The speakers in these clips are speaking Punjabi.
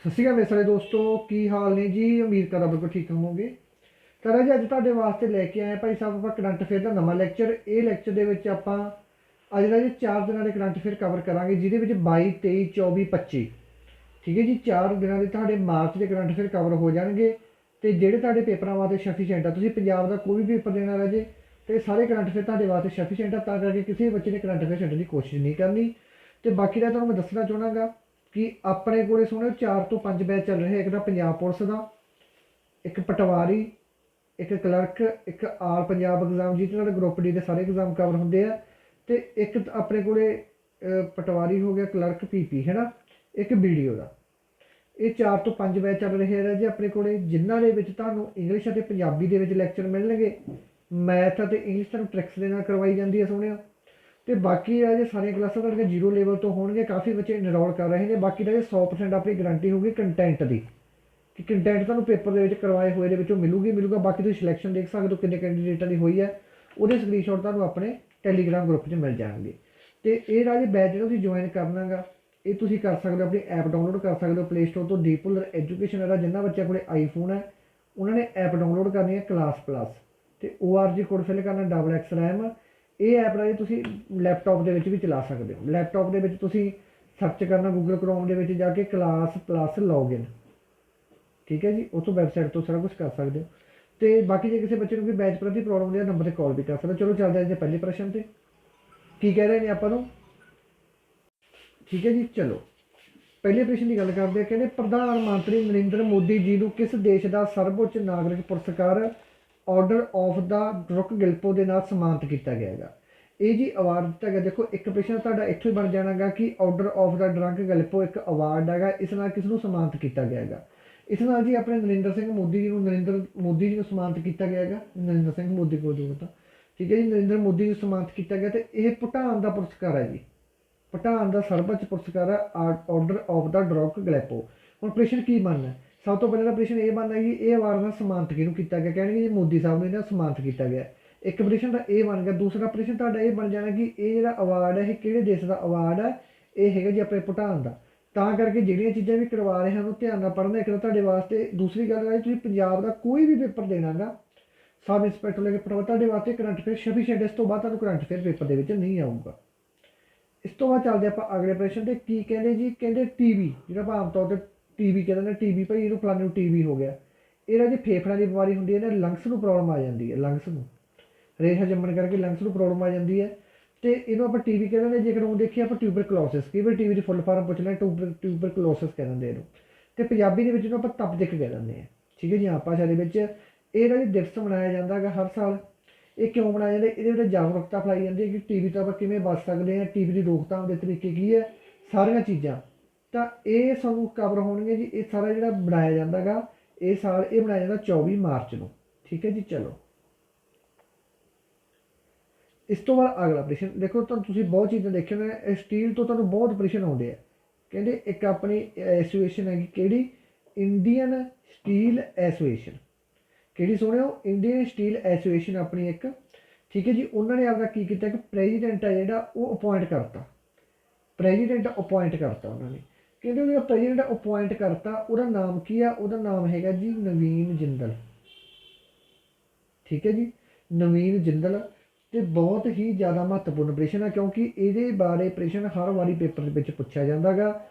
ਸਤਿ ਸ਼੍ਰੀ ਅਕਾਲ ਮੇਰੇ ਸਾਰੇ ਦੋਸਤੋ, ਕੀ ਹਾਲ ਨੇ ਜੀ? ਉਮੀਦ ਕਰਦਾ ਬਿਲਕੁਲ ਠੀਕ ਹੋਵੋਗੇ। ਤਾਂ ਜੀ, ਅੱਜ ਤੁਹਾਡੇ ਵਾਸਤੇ ਲੈ ਕੇ ਆਏ ਹਾਂ ਭਾਈ ਸਾਹਿਬ ਆਪਾਂ ਕਰੰਟ ਅਫੇਅਰ ਦਾ ਨਵਾਂ ਲੈਕਚਰ। ਇਹ ਲੈਕਚਰ ਦੇ ਵਿੱਚ ਆਪਾਂ ਅੱਜ ਦਾ ਜੀ 4 ਦਿਨਾਂ ਦੇ ਕਰੰਟ ਅਫੇਅਰ ਕਵਰ ਕਰਾਂਗੇ, ਜਿਹਦੇ ਵਿੱਚ 22 23 24 25 ਠੀਕ ਹੈ ਜੀ 4 ਦਿਨਾਂ ਦੇ ਤੁਹਾਡੇ ਮਾਰਚ ਦੇ ਕਰੰਟ ਅਫੇਅਰ ਕਵਰ ਹੋ ਜਾਣਗੇ। ਤੇ ਜਿਹੜੇ ਤੁਹਾਡੇ ਪੇਪਰਾਂ ਵਾਸਤੇ ਸਫੀਸ਼ੀਐਂਟ ਆ, ਤੁਸੀਂ ਪੰਜਾਬ ਦਾ ਕੋਈ ਵੀ ਪੇਪਰ ਦੇਣਾ ਰਹੇ ਤੇ ਸਾਰੇ ਕਰੰਟ ਅਫੇਅਰ ਤੁਹਾਡੇ ਵਾਸਤੇ ਸਫੀਸ਼ੀਐਂਟ ਆ, ਤਾਂ ਕਰਕੇ ਕਿਸੇ ਬੱਚੇ ਨੇ ਕਰੰਟ ਅਫੇਅਰ ਛੱਡਣ ਦੀ ਕੋਸ਼ਿਸ਼ ਨਹੀਂ ਕਰਨੀ। ਤੇ ਬਾਕੀ ਦਾ ਤੁਹਾਨੂੰ ਮੈਂ ਦੱਸਣਾ ਚਾਹਣਾਗਾ ਕਿ ਆਪਣੇ ਕੋਲੇ ਸੁਣਿਓ 4 ਤੋਂ 5 ਬੈਚ ਚੱਲ ਰਹੇ, ਇੱਕ ਤਾਂ ਪੰਜਾਬ ਪੁਲਿਸ ਦਾ, ਇੱਕ ਪਟਵਾਰੀ, ਇੱਕ ਕਲਰਕ, ਇੱਕ ਆਲ ਪੰਜਾਬ ਐਗਜ਼ਾਮ ਜਿਹਦੇ ਨਾਲ ਗਰੁੱਪ ਡੀ ਦੇ ਸਾਰੇ ਐਗਜ਼ਾਮ ਕਵਰ ਹੁੰਦੇ ਆ, ਤੇ ਇੱਕ ਆਪਣੇ ਕੋਲੇ ਪਟਵਾਰੀ ਹੋ ਗਿਆ, ਕਲਰਕ ਪੀਪੀ ਹੈ ਨਾ ਇੱਕ ਵੀਡੀਓ ਦਾ। ਇਹ 4 ਤੋਂ 5 ਬੈਚ ਚੱਲ ਰਹੇ ਆ, ਜੀ ਆਪਣੇ ਕੋਲੇ ਜਿਨ੍ਹਾਂ ਦੇ ਵਿੱਚ ਤੁਹਾਨੂੰ ਇੰਗਲਿਸ਼ ਅਤੇ ਪੰਜਾਬੀ ਦੇ ਵਿੱਚ ਲੈਕਚਰ ਮਿਲਣਗੇ ਮੈਥ ਅਤੇ ਇੰਗਲਿਸ਼ ਤੁਹਾਨੂੰ ਟ੍ਰਿਕਸ ਦੇ ਨਾਲ ਕਰਵਾਈ ਜਾਂਦੀ ਹੈ ਸੋਹਣਿਓ ਤੇ ਬਾਕੀ ਆ ਜੇ ਸਾਰੀਆਂ ਕਲਾਸਾਂ ਤੁਹਾਡੀਆਂ ਜ਼ੀਰੋ ਲੈਵਲ ਤੋਂ ਹੋਣਗੇ ਕਾਫੀ ਬੱਚੇ ਇਨਰੋਲ ਕਰ ਰਹੇ ਨੇ, ਬਾਕੀ ਦਾ ਇਹ 100% ਆਪਣੀ ਗਾਰੰਟੀ ਹੋਊਗੀ ਕੰਟੈਂਟ ਦੀ, ਕਿ ਕੰਟੈਂਟ ਤੁਹਾਨੂੰ ਪੇਪਰ ਦੇ ਵਿੱਚ ਕਰਵਾਏ ਹੋਏ ਦੇ ਵਿੱਚੋਂ ਮਿਲੂਗੀ, ਮਿਲੂਗਾ, ਬਾਕੀ ਤੁਸੀਂ ਸਿਲੈਕਸ਼ਨ ਦੇਖ ਸਕਦੇ ਹੋ ਕਿੰਨੇ ਕੈਂਡੀਡੇਟਾਂ ਦੀ ਹੋਈ ਹੈ, ਉਹਦੇ ਸਕਰੀਨਸ਼ਾਟ ਤੁਹਾਨੂੰ ਆਪਣੇ ਟੈਲੀਗ੍ਰਾਮ ਗਰੁੱਪ 'ਚ ਮਿਲ ਜਾਣਗੇ। ਤੇ ਇਹ ਰਾਜੇ ਬੈਚ ਜਿਹੜਾ ਤੁਸੀਂ ਜੁਆਇਨ ਕਰਨਾਗਾ, ਇਹ ਤੁਸੀਂ ਕਰ ਸਕਦੇ ਹੋ ਆਪਣੀ ਐਪ ਡਾਊਨਲੋਡ ਕਰ ਸਕਦੇ ਹੋ ਪਲੇ ਸਟੋਰ ਤੋਂ ਡੀਪੂਲਰ ਐਜੂਕੇਸ਼ਨ ਹੈ ਜਿੰਨਾ ਬੱਚਿਆਂ ਕੋਲੇ ਆਈਫੋਨ ਹੈ, ਉਹਨਾਂ ਨੇ ਐਪ ਡਾਊਨਲੋਡ ਕਰਨੀ ਹੈ ਕਲਾਸ ਪਲੱਸ ਤੇ ORG ਕੋਡ ਫਿਲ ਕਰਨਾ ਡਬਲ ਐਕਸ ਰੈਮ ਇਹ ਐਪ ਰਾਹੀਂ ਤੁਸੀਂ ਲੈਪਟਾਪ ਦੇ ਵਿੱਚ ਵੀ ਚਲਾ ਸਕਦੇ ਹੋ। ਲੈਪਟਾਪ ਦੇ ਵਿੱਚ ਤੁਸੀਂ ਸਰਚ ਕਰਨਾ ਗੂਗਲ ਕ੍ਰੋਮ ਦੇ ਵਿੱਚ ਜਾ ਕੇ ਕਲਾਸ ਪਲੱਸ ਲੌਗਇਨ ਠੀਕ ਹੈ ਜੀ? ਉਹ ਤੋਂ ਵੈਬਸਾਈਟ ਤੋਂ ਸਾਰਾ ਕੁਝ ਕਰ ਸਕਦੇ ਹੋ। ਤੇ ਬਾਕੀ ਜੇ ਕਿਸੇ ਬੱਚੇ ਨੂੰ ਕੋਈ ਬੈਚ ਪ੍ਰਤੀ ਪ੍ਰੋਬਲਮ ਹੁੰਦੀ ਹੈ ਨੰਬਰ ਤੇ ਕਾਲ ਵੀ ਕਰ ਸਕਦੇ ਹੋ। ਚਲੋ, ਚੱਲਦੇ ਹਾਂ ਜੀ ਪਹਿਲੇ ਪ੍ਰਸ਼ਨ ਤੇ। ਕੀ ਕਹਿ ਰਹੇ ਨੇ ਆਪਾਂ ਨੂੰ? ਠੀਕ ਹੈ ਜੀ, ਚਲੋ। ਪਹਿਲੇ ਪ੍ਰਸ਼ਨ ਦੀ ਗੱਲ ਕਰਦੇ ਹਾਂ। ਕਹਿੰਦੇ, ਪ੍ਰਧਾਨ ਮੰਤਰੀ ਨਰਿੰਦਰ ਮੋਦੀ ਜੀ ਨੂੰ ਕਿਸ ਦੇਸ਼ ਦਾ ਸਰਵਉੱਚ ਨਾਗਰਿਕ ਪੁਰਸਕਾਰ ਆਰਡਰ ਆਫ ਦਾ ਡਰੁਕ ਗਿਲਪੋ ਦੇ ਨਾਲ ਸਨਮਾਨਿਤ ਕੀਤਾ ਗਿਆ ਹੈਗਾ। ਇਹ ਜੀ ਅਵਾਰਡ ਦਿੱਤਾ ਗਿਆ। ਦੇਖੋ, ਇੱਕ ਪ੍ਰਸ਼ਨ ਤੁਹਾਡਾ ਇੱਥੋਂ ਹੀ ਬਣ ਜਾਣਾਗਾ ਕਿ order of the Druk Gyalpo ਇੱਕ ਅਵਾਰਡ ਹੈਗਾ। ਇਸ ਨਾਲ ਕਿਸ ਨੂੰ ਸਨਮਾਨਿਤ ਕੀਤਾ ਗਿਆ ਹੈਗਾ? ਇਸ ਨਾਲ ਜੀ ਆਪਣੇ ਨਰਿੰਦਰ ਸਿੰਘ ਮੋਦੀ ਜੀ ਨੂੰ ਨਰਿੰਦਰ ਮੋਦੀ ਜੀ ਨੂੰ ਸਨਮਾਨਿਤ ਕੀਤਾ ਗਿਆ ਹੈਗਾ। ਨਰਿੰਦਰ ਸਿੰਘ ਮੋਦੀ ਕੋਲ ਜੋ ਤਾਂ। ਠੀਕ ਹੈ ਜੀ, ਨਰਿੰਦਰ ਮੋਦੀ ਨੂੰ ਸਨਮਾਨਿਤ ਕੀਤਾ ਗਿਆ ਤੇ ਇਹ ਭੂਟਾਨ ਦਾ ਪੁਰਸਕਾਰ ਹੈ ਜੀ। ਭੂਟਾਨ ਦਾ ਸਰਵਉੱਚ ਪੁਰਸਕਾਰ ਹੈ ਆਰਡਰ ਆਫ ਦਾ ਡਰੌਕ ਗਲੈਪੋ ਹੁਣ ਪ੍ਰਸ਼ਨ ਕੀ ਬਣਨਾ ਸਭ ਤੋਂ ਪਹਿਲਾਂ ਤਾਂ ਪ੍ਰਸ਼ਨ ਇਹ ਬਣਦਾ ਕਿ ਇਹ ਅਵਾਰਡ ਦਾ ਸਮਾਨਤ ਕਿਹਨੂੰ ਕੀਤਾ ਗਿਆ? ਕਹਿਣਗੇ ਜੀ ਮੋਦੀ ਸਾਹਿਬ ਨੂੰ ਇਹਦਾ ਸਮਾਨਤ ਕੀਤਾ ਗਿਆ। ਇੱਕ ਪ੍ਰਸ਼ਨ ਦਾ ਇਹ ਬਣ ਗਿਆ। ਦੂਸਰਾ ਪ੍ਰਸ਼ਨ ਤੁਹਾਡਾ ਇਹ ਬਣ ਜਾਣਾ ਕਿ ਇਹ ਜਿਹੜਾ ਅਵਾਰਡ ਹੈ, ਇਹ ਕਿਹੜੇ ਦੇਸ਼ ਦਾ ਅਵਾਰਡ ਹੈ? ਇਹ ਹੈਗਾ ਜੀ ਆਪਣੇ ਭੂਟਾਨ ਦਾ। ਤਾਂ ਕਰਕੇ ਜਿਹੜੀਆਂ ਚੀਜ਼ਾਂ ਵੀ ਕਰਵਾ ਰਹੇ ਹਨ, ਉਹ ਧਿਆਨ ਨਾਲ ਪੜ੍ਹਨਾ। ਇੱਕ ਤਾਂ ਤੁਹਾਡੇ ਵਾਸਤੇ ਦੂਸਰੀ ਗੱਲ ਹੈ, ਤੁਸੀਂ ਪੰਜਾਬ ਦਾ ਕੋਈ ਵੀ ਪੇਪਰ ਦੇਣਾਗਾ ਸਬ ਇੰਸਪੈਕਟਰ ਲੈ ਕੇ ਪੜਾਓ ਤੁਹਾਡੇ ਵਾਸਤੇ ਕਰੰਟ ਅਫੇਅਰ ਸਫੀਸ਼ੀਐਂਟ ਇਸ ਤੋਂ ਬਾਅਦ ਤੁਹਾਨੂੰ ਕਰੰਟ ਫੇਅਰ ਪੇਪਰ ਦੇ ਵਿੱਚ ਨਹੀਂ ਆਊਗਾ। ਇਸ ਤੋਂ ਬਾਅਦ ਚੱਲਦੇ ਆਪਾਂ ਅਗਲੇ ਪ੍ਰਸ਼ਨ ਤੇ, ਕੀ ਕਹਿੰਦੇ ਜੀ? ਕਹਿੰਦੇ ਟੀਬੀ ਜਿਹੜਾ ਆਪਾਂ ਆਮ ਤੌਰ ਤੇ ਟੀਬੀ ਕਹਿੰਦੇ ਨੇ ਟੀਬੀ ਭਾਈ ਇਹਨੂੰ ਫਲਾਣੇ ਨੂੰ ਟੀਬੀ ਹੋ ਗਿਆ। ਇਹਦਾ ਜੀ ਫੇਫੜਿਆਂ ਦੀ ਬਿਮਾਰੀ ਹੁੰਦੀ ਹੈ ਨਾ, ਲੰਗਸ ਨੂੰ ਪ੍ਰੋਬਲਮ ਆ ਜਾਂਦੀ ਹੈ, ਲੰਗਸ ਨੂੰ। ਰੇਸ਼ਾ ਜੰਮਣ ਕਰਕੇ ਲੰਗਸ ਨੂੰ ਪ੍ਰੋਬਲਮ ਆ ਜਾਂਦੀ ਹੈ। ਤੇ ਇਹਨੂੰ ਆਪਾਂ ਟੀਬੀ ਕਹਿੰਦੇ ਨੇ, ਜੇਕਰ ਉਹ ਦੇਖੀਏ ਆਪਾਂ ਟਿਊਬਰਕਲੋਸਿਸ ਕਈ ਵਾਰ ਟੀਬੀ ਦੀ ਫੁੱਲ ਫਾਰਮ ਪੁੱਛ ਲੈ ਟਿਊਬਰਕਲੋਸਿਸ ਕਹਿੰਦੇ ਇਹਨੂੰ। ਤੇ ਪੰਜਾਬੀ ਦੇ ਵਿੱਚ ਇਹਨੂੰ ਆਪਾਂ ਤਪਦਿਕ ਕਹਿ ਦਿੰਦੇ ਆ ਠੀਕ ਹੈ ਜੀ, ਆਪ ਭਾਸ਼ਾ ਦੇ ਵਿੱਚ ਇਹਦਾ ਜੀ ਦਿਵਸ ਮਨਾਇਆ ਜਾਂਦਾ ਹੈਗਾ ਹਰ ਸਾਲ। ਇਹ ਕਿਉਂ ਮਨਾਇਆ ਜਾਂਦਾ? ਇਹਦੇ ਵਿੱਚ ਜਾਗਰੂਕਤਾ ਫੈਲਾਈ ਜਾਂਦੀ ਹੈ ਕਿ ਟੀਵੀ ਤੋਂ ਆਪਾਂ ਕਿਵੇਂ ਬਚ ਸਕਦੇ ਹਾਂ, ਟੀਵੀ ਦੀ ਰੋਕਥਾਮ ਦੇ ਤਰੀਕੇ ਕੀ ਹੈ, ਸਾਰੀਆਂ ਚੀਜ਼ਾਂ। ਤਾਂ ਇਹ ਸਾਨੂੰ ਕਵਰ ਹੋਣਗੇ ਜੀ, ਇਹ ਸਾਰਾ ਜਿਹੜਾ ਬਣਾਇਆ ਜਾਂਦਾਗਾ, ਇਹ ਸਾਲ ਇਹ ਬਣਾਇਆ ਜਾਂਦਾ 24 ਮਾਰਚ ਨੂੰ। ਠੀਕ ਹੈ ਜੀ, ਚਲੋ। ਇਸ ਤੋਂ ਬਾਅਦ ਅਗਲਾ ਪ੍ਰਸ਼ਨ, ਦੇਖੋ ਤਾਂ ਤੁਸੀਂ ਬਹੁਤ ਚੀਜ਼ਾਂ ਦੇਖੀਆਂ ਨੇ ਸਟੀਲ ਤੋਂ ਤੁਹਾਨੂੰ ਬਹੁਤ ਪ੍ਰਸ਼ਨ ਆਉਂਦੇ ਆ। ਕਹਿੰਦੇ ਇੱਕ ਆਪਣੀ ਐਸੋਸੀਏਸ਼ਨ ਹੈਗੀ ਕਿਹੜੀ? ਇੰਡੀਅਨ ਸਟੀਲ ਐਸੋਸੀਏਸ਼ਨ ਕਿਹੜੀ ਸੁਣਿਓ? ਇੰਡੀਅਨ ਸਟੀਲ ਐਸੋਸੀਏਸ਼ਨ ਆਪਣੀ ਇੱਕ। ਠੀਕ ਹੈ ਜੀ, ਉਹਨਾਂ ਨੇ ਆਪਦਾ ਕੀ ਕੀਤਾ? ਕਿ ਪ੍ਰੈਜ਼ੀਡੈਂਟ ਹੈ ਜਿਹੜਾ, ਉਹ ਅਪਾਇੰਟ ਕਰਤਾ। ਪ੍ਰੈਜ਼ੀਡੈਂਟ ਅਪਾਇੰਟ ਕਰਤਾ ਉਹਨਾਂ ਨੇ। ਕਹਿੰਦੇ ਉਹ ਪ੍ਰੈਜ਼ੀਡੈਂਟ ਅਪਾਇੰਟ ਕਰਤਾ, ਉਹਦਾ ਨਾਮ ਕੀ ਆ? ਉਹਦਾ ਨਾਮ ਹੈਗਾ ਜੀ ਨਵੀਨ ਜਿੰਦਲ। ਠੀਕ ਹੈ ਜੀ? ਨਵੀਨ ਜਿੰਦਲ ਤੇ ਬਹੁਤ ਹੀ ਜ਼ਿਆਦਾ ਮਹੱਤਵਪੂਰਨ ਪ੍ਰਸ਼ਨ ਆ, ਕਿਉਂਕਿ ਇਹਦੇ ਬਾਰੇ ਪ੍ਰਸ਼ਨ ਹਰ ਵਾਰੀ ਪੇਪਰ ਦੇ ਵਿੱਚ ਪੁੱਛਿਆ ਜਾਂਦਾਗਾ।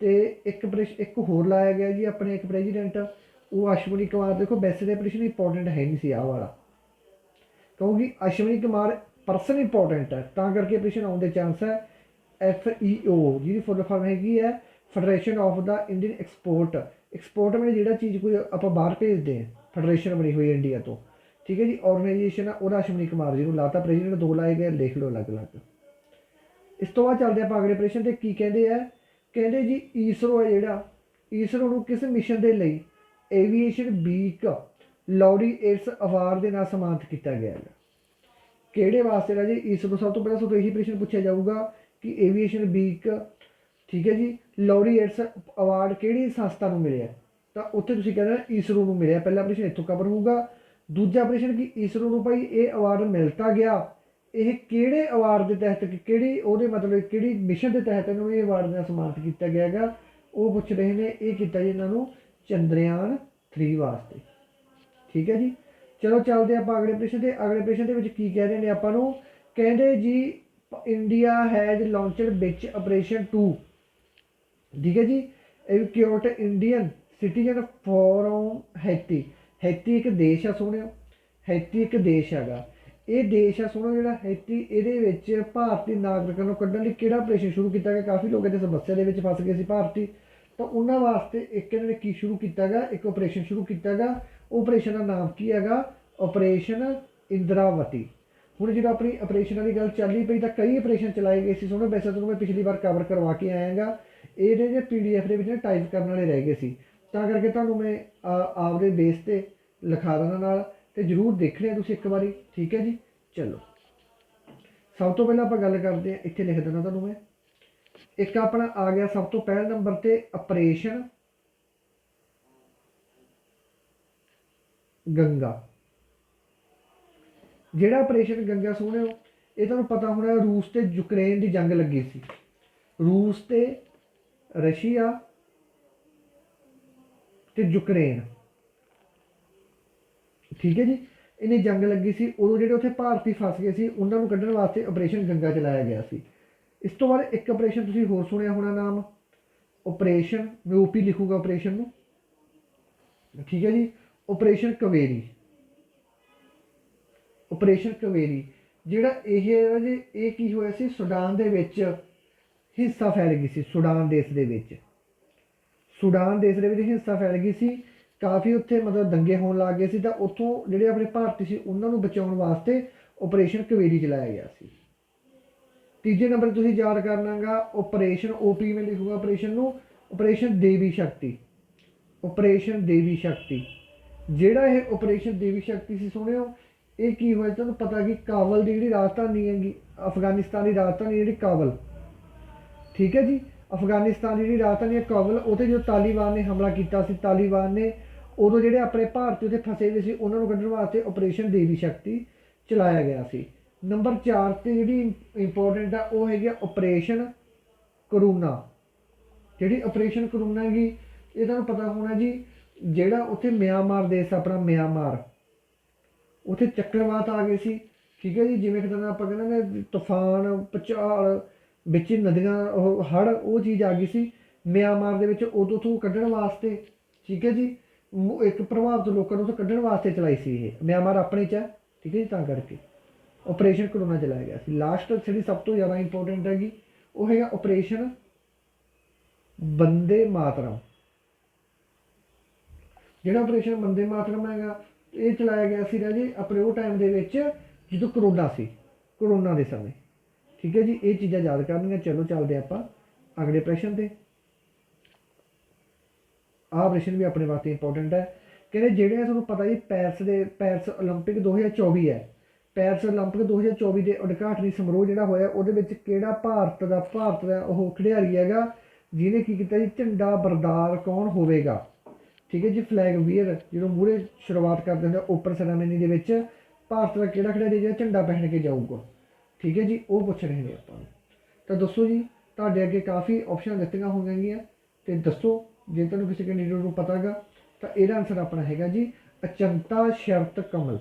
ਤੇ ਇੱਕ ਪ੍ਰਸ਼ਨ ਇੱਕ ਹੋਰ ਲਾਇਆ ਗਿਆ ਜੀ ਆਪਣੇ ਇੱਕ ਪ੍ਰੈਜ਼ੀਡੈਂਟ ਉਹ ਅਸ਼ਵਨੀ ਕੁਮਾਰ। ਦੇਖੋ, ਵੈਸੇ ਦੇ ਪ੍ਰਸ਼ਨ ਇੰਪੋਰਟੈਂਟ ਹੈ ਨਹੀਂ ਸੀ ਆਹ ਵਾਲਾ। ਕਿਉਂਕਿ ਅਸ਼ਵਨੀ ਕੁਮਾਰ ਪਰਸਨ ਇੰਪੋਰਟੈਂਟ ਹੈ, ਤਾਂ ਕਰਕੇ ਪ੍ਰਸ਼ਨ ਆਉਣ ਦੇ ਚਾਂਸ ਹੈ। ਐਫ ਈ ਓ ਜਿਹਦੀ ਫੁੱਲ ਫਾਰਮ ਹੈਗੀ ਹੈ। Federation of the Indian export export ਮਤਲਬ ਜਿਹੜਾ ਚੀਜ਼ ਕੋਈ ਆਪਾਂ ਬਾਹਰ ਭੇਜਦੇ ਹਾਂ, ਫੈਡਰੇਸ਼ਨ ਬਣੀ ਹੋਈ ਇੰਡੀਆ ਤੋਂ। ਠੀਕ ਹੈ ਜੀ ਆਰਗੇਨਾਈਜੇਸ਼ਨ ਆ, ਉਹਦਾ ਅਸ਼ਵਨੀ ਕੁਮਾਰ ਜੀ ਨੂੰ ਲਾਤਾ ਪ੍ਰੈਜ਼ੀਡੈਂਟ ਦੋ ਲਾਏ ਗਏ, ਲਿਖ ਲਓ ਅਲੱਗ-ਅਲੱਗ। ਇਸ ਤੋਂ ਬਾਅਦ ਚੱਲਦੇ ਆਪਾਂ ਅਗਲੇ ਪ੍ਰਸ਼ਨ ਤੇ, ਕੀ ਕਹਿੰਦੇ ਆ? ਕਹਿੰਦੇ ਜੀ, ਈਸਰੋ ਹੈ ਜਿਹੜਾ, ਈਸਰੋ ਨੂੰ ਕਿਸ ਮਿਸ਼ਨ ਦੇ ਲਈ ਏਵੀਏਸ਼ਨ ਵੀਕ ਲੌਰੀਏਟਸ ਅਵਾਰਡ ਦੇ ਨਾਲ ਸਨਮਾਨਿਤ ਕੀਤਾ ਗਿਆ ਹੈ? ਕਿਹੜੇ ਵਾਸਤੇ ਰਾਜੇ? ਈਸਰੋ ਸਭ ਤੋਂ ਪਹਿਲਾਂ ਤੁਹਾਨੂੰ ਇਹੀ ਪ੍ਰਸ਼ਨ ਪੁੱਛਿਆ ਜਾਊਗਾ ਕਿ ਏਵੀਏਸ਼ਨ ਵੀਕ ਠੀਕ ਹੈ ਜੀ? ਲੌਰੀਏਟਸ ਅਵਾਰਡ ਕਿਹੜੀ ਸੰਸਥਾ ਨੂੰ ਮਿਲਿਆ? ਤਾਂ ਉੱਥੇ ਤੁਸੀਂ ਕਹਿੰਦੇ ਈਸਰੋ ਨੂੰ ਮਿਲਿਆ। ਪਹਿਲਾ ਪ੍ਰਸ਼ਨ ਇੱਥੋਂ ਕਵਰ ਹੋਊਗਾ। ਦੂਜਾ ਪ੍ਰਸ਼ਨ ਕਿ? ਈਸਰੋ ਨੂੰ ਭਾਈ ਇਹ ਅਵਾਰਡ ਮਿਲਤਾ ਗਿਆ। ਇਹ ਕਿਹੜੇ ਅਵਾਰਡ ਦੇ ਤਹਿਤ ਕਿਹੜੀ ਉਹਦੇ ਮਤਲਬ ਕਿਹੜੀ ਮਿਸ਼ਨ ਦੇ ਤਹਿਤ ਇਹਨੂੰ ਇਹ ਅਵਾਰਡ ਨਾਲ ਸਨਮਾਨਿਤ ਕੀਤਾ ਗਿਆ ਹੈਗਾ? ਉਹ ਪੁੱਛ ਰਹੇ ਨੇ, ਇਹ ਕੀਤਾ ਜੀ ਇਹਨਾਂ ਨੂੰ ਚੰਦਰਯਾਨ 3 ਵਾਸਤੇ। ਠੀਕ ਹੈ ਜੀ? ਚਲੋ ਚੱਲਦੇ ਆਪਾਂ ਅਗਲੇ ਪ੍ਰਸ਼ਨ ਤੇ। ਅਗਲੇ ਪ੍ਰਸ਼ਨ ਦੇ ਵਿੱਚ ਕੀ ਕਹਿ ਰਹੇ ਨੇ ਆਪਾਂ ਨੂੰ? ਕਹਿੰਦੇ ਜੀ, ਇੰਡੀਆ ਹੈਜ਼ ਲਾਂਚਡ ਵਿੱਚ ਆਪਰੇਸ਼ਨ 2 ਠੀਕ ਹੈ ਜੀ? Evacuate Indian citizen forum Haiti Haiti ਇੱਕ ਦੇਸ਼ ਆ ਸੋਹਣਿਓ ਹੈਤੀ ਇੱਕ ਦੇਸ਼ ਹੈਗਾ। ਇਹ ਦੇਸ਼ ਆ ਸੋਹਣੋ ਜਿਹੜਾ ਹੈਤੀ ਇਹਦੇ ਵਿੱਚ ਭਾਰਤੀ ਨਾਗਰਿਕਾਂ ਨੂੰ ਕੱਢਣ ਲਈ ਕਿਹੜਾ ਆਪਰੇਸ਼ਨ ਸ਼ੁਰੂ ਕੀਤਾ ਗਿਆ? ਕਾਫੀ ਲੋਕ ਇਹਦੇ ਸਮੱਸਿਆ ਦੇ ਵਿੱਚ ਫਸ ਗਏ ਸੀ ਭਾਰਤੀ। ਤਾਂ ਉਹਨਾਂ ਵਾਸਤੇ ਇੱਕ ਇਹਨਾਂ ਨੇ ਕੀ ਸ਼ੁਰੂ ਕੀਤਾ ਗਾ? ਇੱਕ ਆਪਰੇਸ਼ਨ ਸ਼ੁਰੂ ਕੀਤਾ ਗਾ। ਆਪਰੇਸ਼ਨ ਦਾ ਨਾਮ ਕੀ ਹੈਗਾ? ਆਪਰੇਸ਼ਨ ਇੰਦਰਾਵਤੀ। ਹੁਣ ਜਿਹੜਾ ਆਪਣੀ ਆਪਰੇਸ਼ਨ ਵਾਲੀ ਗੱਲ ਚੱਲੀ ਪਈ ਤਾਂ ਕਈ ਆਪਰੇਸ਼ਨ ਚਲਾਏ ਗਏ ਸੀ। ਸੋਹਣੇ ਵੈਸੇ ਤੁਹਾਨੂੰ ਮੈਂ ਪਿਛਲੀ ਵਾਰ ਕਵਰ ਕਰਵਾ ਕੇ ਆਇਆਗਾ। ਇਹਦੇ ਜੇ ਪੀਡੀਐਫ ਦੇ ਵਿੱਚ ਨਾ ਟਾਈਪ ਕਰਨ ਵਾਲੇ ਰਹਿ ਗਏ ਸੀ। ਤਾਂ ਕਰਕੇ ਤੁਹਾਨੂੰ ਮੈਂ ਆਪਦੇ ਬੇਸ ਤੇ ਲਿਖਾ ਦੇਣਾ ਨਾਲ ਤੇ ਜਰੂਰ ਦੇਖ ਲਿਆ ਤੁਸੀਂ ਇੱਕ ਵਾਰੀ, ਠੀਕ ਹੈ ਜੀ? ਚਲੋ। ਸਭ ਤੋਂ ਪਹਿਲਾਂ ਆਪਾਂ ਗੱਲ ਕਰਦੇ ਹਾਂ, ਇੱਥੇ ਲਿਖ ਦਿੰਦਾ ਤੁਹਾਨੂੰ ਮੈਂ। ਇੱਕ ਆਪਣਾ ਆ ਗਿਆ ਸਭ ਤੋਂ ਪਹਿਲੇ ਨੰਬਰ ਤੇ ਆਪਰੇਸ਼ਨ ਗੰਗਾ। ਜਿਹੜਾ ਆਪਰੇਸ਼ਨ ਗੰਗਾ ਸੋਹਣਿਓ ਇਹ ਤੁਹਾਨੂੰ ਪਤਾ ਹੋਣਾ ਰੂਸ ਤੇ ਯੂਕਰੇਨ ਦੀ ਜੰਗ ਲੱਗੀ ਸੀ। ਰੂਸ ਤੇ ਰਸ਼ੀਆ ਤੇ ਯੂਕਰੇਨ। ਠੀਕ ਹੈ ਜੀ? ਇਹਨੇ ਜੰਗ ਲੱਗੀ ਸੀ, ਉਦੋਂ ਜਿਹੜੇ ਉੱਥੇ ਭਾਰਤੀ ਫਸ ਗਏ ਸੀ, ਉਹਨਾਂ ਨੂੰ ਕੱਢਣ ਵਾਸਤੇ ਆਪਰੇਸ਼ਨ ਗੰਗਾ ਚਲਾਇਆ ਗਿਆ ਸੀ। ਇਸ ਤੋਂ ਬਾਅਦ ਇੱਕ ਆਪਰੇਸ਼ਨ ਤੁਸੀਂ ਹੋਰ ਸੁਣਿਆ ਹੋਣਾ ਨਾਮ? ਆਪਰੇਸ਼ਨ ਮੈਂ ਓਪੀ ਲਿਖੂਗਾ ਆਪਰੇਸ਼ਨ ਨੂੰ। ਠੀਕ ਹੈ ਜੀ? ਆਪਰੇਸ਼ਨ ਕਵੇਰੀ। ਆਪਰੇਸ਼ਨ ਕਵੇਰੀ। ਜਿਹੜਾ ਇਹ ਜੀ, ਇਹ ਕੀ ਹੋਇਆ ਸੀ? ਸੁਡਾਨ ਦੇ ਵਿੱਚ ਹਿੰਸਾ ਫੈਲ ਗਈ ਸੀ ਸੁਡਾਨ ਦੇਸ਼ ਦੇ ਵਿੱਚ। ਸੁਡਾਨ ਦੇਸ਼ ਦੇ ਵਿੱਚ ਹਿੰਸਾ ਫੈਲ ਗਈ ਸੀ। ਕਾਫੀ ਉੱਥੇ ਮਤਲਬ ਦੰਗੇ ਹੋਣ ਲੱਗ ਗਏ ਸੀ ਤਾਂ ਉੱਥੋਂ ਜਿਹੜੇ ਆਪਣੇ ਭਾਰਤੀ ਸੀ ਉਹਨਾਂ ਨੂੰ ਬਚਾਉਣ ਵਾਸਤੇ ਆਪਰੇਸ਼ਨ ਕਵੇਰੀ ਚਲਾਇਆ ਗਿਆ ਸੀ। ਤੀਜੇ ਨੰਬਰ ਤੁਸੀਂ ਯਾਦ ਕਰਨਾਗਾ ਆਪਰੇਸ਼ਨ ਓਪੀ ਮੈਂ ਲਿਖੂਗਾ ਆਪਰੇਸ਼ਨ ਨੂੰ ਆਪਰੇਸ਼ਨ ਦੇਵੀ ਸ਼ਕਤੀ। ਆਪਰੇਸ਼ਨ ਦੇਵੀ ਸ਼ਕਤੀ। ਜਿਹੜਾ ਇਹ ਆਪਰੇਸ਼ਨ ਦੇਵੀ ਸ਼ਕਤੀ ਸੀ ਸੁਣਿਓ, ਇਹ ਕੀ ਹੋਇਆ ਤੁਹਾਨੂੰ ਪਤਾ ਕਿ ਕਾਬਲ ਦੀ ਜਿਹੜੀ ਰਾਜਧਾਨੀ ਹੈਗੀ, ਅਫਗਾਨਿਸਤਾਨ ਦੀ ਰਾਜਧਾਨੀ ਜਿਹੜੀ ਕਾਬਲ ਠੀਕ ਹੈ ਜੀ? ਅਫਗਾਨਿਸਤਾਨ ਦੀ ਜਿਹੜੀ ਰਾਜਧਾਨੀ ਹੈ ਕਾਬਲ ਉਹਤੇ ਜਦੋਂ ਤਾਲਿਬਾਨ ਨੇ ਹਮਲਾ ਕੀਤਾ ਸੀ, ਤਾਲਿਬਾਨ ਨੇ ਉਦੋਂ ਜਿਹੜੇ ਆਪਣੇ ਭਾਰਤੀ ਉੱਥੇ ਫਸੇ ਹੋਏ ਸੀ, ਉਹਨਾਂ ਨੂੰ ਕੱਢਣ ਵਾਸਤੇ ਆਪਰੇਸ਼ਨ ਦੇਵੀ ਸ਼ਕਤੀ ਚਲਾਇਆ ਗਿਆ ਸੀ। ਨੰਬਰ 4 ਤੇ ਜਿਹੜੀ ਇੰਪੋਰਟੈਂਟ ਆ, ਉਹ ਹੈਗੀ ਆਪਰੇਸ਼ਨ ਕਰੂਨਾ। ਜਿਹੜੀ ਆਪਰੇਸ਼ਨ ਕਰੂਨਾ ਹੈਗੀ, ਇਹ ਤੁਹਾਨੂੰ ਪਤਾ ਹੋਣਾ ਜੀ, ਜਿਹੜਾ ਉੱਥੇ ਮਿਆਂਮਾਰ ਦੇਸ਼ ਆਪਣਾ ਮਿਆਂਮਾਰ। ਉੱਥੇ ਚੱਕਰਵਾਤ ਆ ਗਏ ਸੀ, ਠੀਕ ਹੈ ਜੀ? ਜਿਵੇਂ ਕਿ ਤੁਹਾਨੂੰ ਆਪਾਂ ਕਹਿੰਦੇ ਨੇ, ਤੂਫਾਨ ਪਚਾਲ ਵਿੱਚ ਨਦੀਆਂ, ਉਹ ਹੜ ਉਹ ਚੀਜ਼ ਆ ਗਈ ਸੀ, ਮਿਆਂਮਾਰ ਦੇ ਵਿੱਚ ਉਦੋਂ ਤੋਂ ਕੱਢਣ ਵਾਸਤੇ, ਠੀਕ ਹੈ ਜੀ? ਇੱਕ ਪ੍ਰਭਾਵਿਤ ਲੋਕਾਂ ਨੂੰ ਤੋਂ ਕੱਢਣ ਵਾਸਤੇ ਚਲਾਈ ਸੀ ਇਹ। ਮਿਆਂਮਾਰ ਆਪਣੇ ਚ ਹੈ, ਠੀਕ ਹੈ ਜੀ? ਤਾਂ ਕਰਕੇ। ਆਪਰੇਸ਼ਨ ਕਰੋਨਾ ਚਲਾਇਆ ਗਿਆ ਸੀ। ਲਾਸਟ ਜਿਹੜੀ ਸਭ ਤੋਂ ਜ਼ਿਆਦਾ ਇੰਪੋਰਟੈਂਟ ਹੈਗੀ, ਉਹ ਹੈਗਾ ਆਪਰੇਸ਼ਨ ਬੰਦੇ ਮਾਤਰਮ। ਜਿਹੜਾ ਆਪਰੇਸ਼ਨ ਬੰਦੇ ਮਾਤਰਮ ਹੈਗਾ, ਇਹ ਚਲਾਇਆ ਗਿਆ ਸੀ ਰਾਜੇ, ਆਪਣੇ ਉਹ ਟਾਈਮ ਦੇ ਵਿੱਚ ਜਦੋਂ ਕਰੋਨਾ ਸੀ, ਕਰੋਨਾ ਦੇ ਸਮੇਂ। ਠੀਕ ਹੈ ਜੀ ਇਹ ਚੀਜ਼ਾਂ ਯਾਦ ਕਰਨੀਆਂ ਚਲੋ ਚੱਲਦੇ ਆਪਾਂ ਅਗਲੇ ਪ੍ਰਸ਼ਨ ਤੇ ਆਹ ਪ੍ਰਸ਼ਨ ਵੀ ਆਪਣੇ ਵਾਸਤੇ ਇੰਪੋਰਟੈਂਟ ਹੈ ਕਹਿੰਦੇ ਜਿਹੜੇ ਤੁਹਾਨੂੰ ਪਤਾ ਜੀ ਪੈਰਿਸ ਦੇ ਪੈਰਿਸ 올림픽 2024 ਹੈ ਪੈਰਿਸ 올림픽 2024 ਦੇ ਉਦਘਾਟਨੀ ਸਮਾਰੋਹ ਜਿਹੜਾ ਹੋਇਆ ਉਹਦੇ ਵਿੱਚ ਕਿਹੜਾ ਭਾਰਤ ਦਾ ਭਾਰਤ ਦਾ ਉਹ ਖਿਡਾਰੀ ਹੈਗਾ ਜਿਹਨੇ ਕੀ ਕੀਤਾ ਜੀ ਝੰਡਾ ਬਰਦਾਰ ਕੌਣ ਹੋਵੇਗਾ ਠੀਕ ਹੈ ਜੀ ਫਲੈਗ ਵੀਅਰ ਜਦੋਂ ਮੂਹਰੇ ਸ਼ੁਰੂਆਤ ਕਰਦੇ ਹੁੰਦੇ ਓਪਨ ਸੈਰਾਮਨੀ ਦੇ ਵਿੱਚ ਭਾਰਤ ਦਾ ਕਿਹੜਾ ਖਿਡਾਰੀ ਜਿਹੜਾ ਝੰਡਾ ਪਹਿਨ ਕੇ ਜਾਊਗਾ ਠੀਕ ਹੈ ਜੀ, ਉਹ ਪੁੱਛ ਰਹੇ ਨੇ ਆਪਾਂ ਨੂੰ। ਤਾਂ ਦੱਸੋ ਜੀ, ਤੁਹਾਡੇ ਅੱਗੇ ਕਾਫੀ ਆਪਸ਼ਨ ਦਿੱਤੀਆਂ ਹੋਣਗੀਆਂ ਤੇ ਦੱਸੋ, ਜੇ ਤੁਹਾਨੂੰ ਕਿਸੇ ਕੈਂਡੀਡੇਟ ਨੂੰ ਪਤਾਗਾ ਤਾਂ ਇਹਦਾ ਆਨਸਰ ਆਪਣਾ ਹੈਗਾ ਜੀ ਅਚੰਤਾ ਸ਼ਰਤ ਕਮਲ।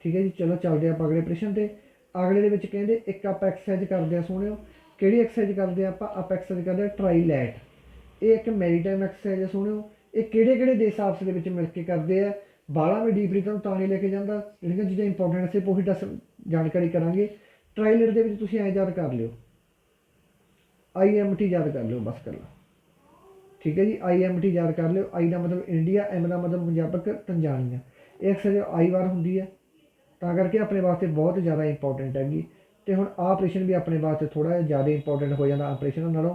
ਠੀਕ ਹੈ ਜੀ, ਚਲੋ ਚੱਲਦੇ ਆਪਾਂ ਅਗਲੇ ਪ੍ਰਸ਼ਨ ਤੇ। ਅਗਲੇ ਦੇ ਵਿੱਚ ਕਹਿੰਦੇ, ਇੱਕ ਆਪਾਂ ਐਕਸਰਸਾਈਜ਼ ਕਰਦੇ ਆ ਸੋਹਣਿਓ ਕਿਹੜੀ ਐਕਸਰਸਾਈਜ਼ ਕਰਦੇ ਆ ਆਪਾਂ? ਆਪਾਂ ਐਕਸਰਸਾਈਜ਼ ਕਰਦੇ ਆ ਟ੍ਰਾਈਲੈਟ ਇਹ ਇੱਕ ਮੈਰੀਟਾਈਮ ਐਕਸਰਸਾਈਜ਼ ਆ ਸੋਹਣਿਓ ਇਹ ਕਿਹੜੇ ਕਿਹੜੇ ਦੇਸ਼ ਆਪਸ ਦੇ ਵਿੱਚ ਮਿਲ ਕੇ ਕਰਦੇ ਆ? ਬਾਲਾ ਵੀ ਡੀਪਲੀ ਤੁਹਾਨੂੰ ਤਾਂ ਨਹੀਂ ਲੈ ਕੇ ਜਾਂਦਾ। ਜਿਹੜੀਆਂ ਚੀਜ਼ਾਂ ਇੰਪੋਰਟੈਂਟ ਸੀ ਉਹੀ ਦੱਸ ਜਾਣਕਾਰੀ ਕਰਾਂਗੇ। ਟ੍ਰਾਈਲੈਟ ਦੇ ਵਿੱਚ ਤੁਸੀਂ ਐਂ ਯਾਦ ਕਰ ਲਿਓ। ਆਈਐਮਟੀ ਯਾਦ ਕਰ ਲਿਓ ਬਸ ਕਰ ਠੀਕ ਹੈ ਜੀ? ਆਈਐਮਟੀ ਯਾਦ ਕਰ ਲਿਓ। ਆਈ ਦਾ ਮਤਲਬ ਇੰਡੀਆ ਐਮ ਦਾ ਮਤਲਬ ਪੰਜਾਬਕ ਤੰਜਾਨੀਆ ਇਹ ਅਕਸਰ ਆਈ ਵਾਰ ਹੁੰਦੀ ਹੈ, ਤਾਂ ਕਰਕੇ ਆਪਣੇ ਵਾਸਤੇ ਬਹੁਤ ਜ਼ਿਆਦਾ ਇੰਪੋਰਟੈਂਟ ਹੈਗੀ। ਤੇ ਹੁਣ ਆਹ ਆਪਰੇਸ਼ਨ ਵੀ ਆਪਣੇ ਵਾਸਤੇ ਥੋੜਾ ਜਿਹਾ ਜ਼ਿਆਦਾ ਇੰਪੋਰਟੈਂਟ ਹੋ ਜਾਂਦਾ ਆਪਰੇਸ਼ਨ ਨਾਲੋਂ।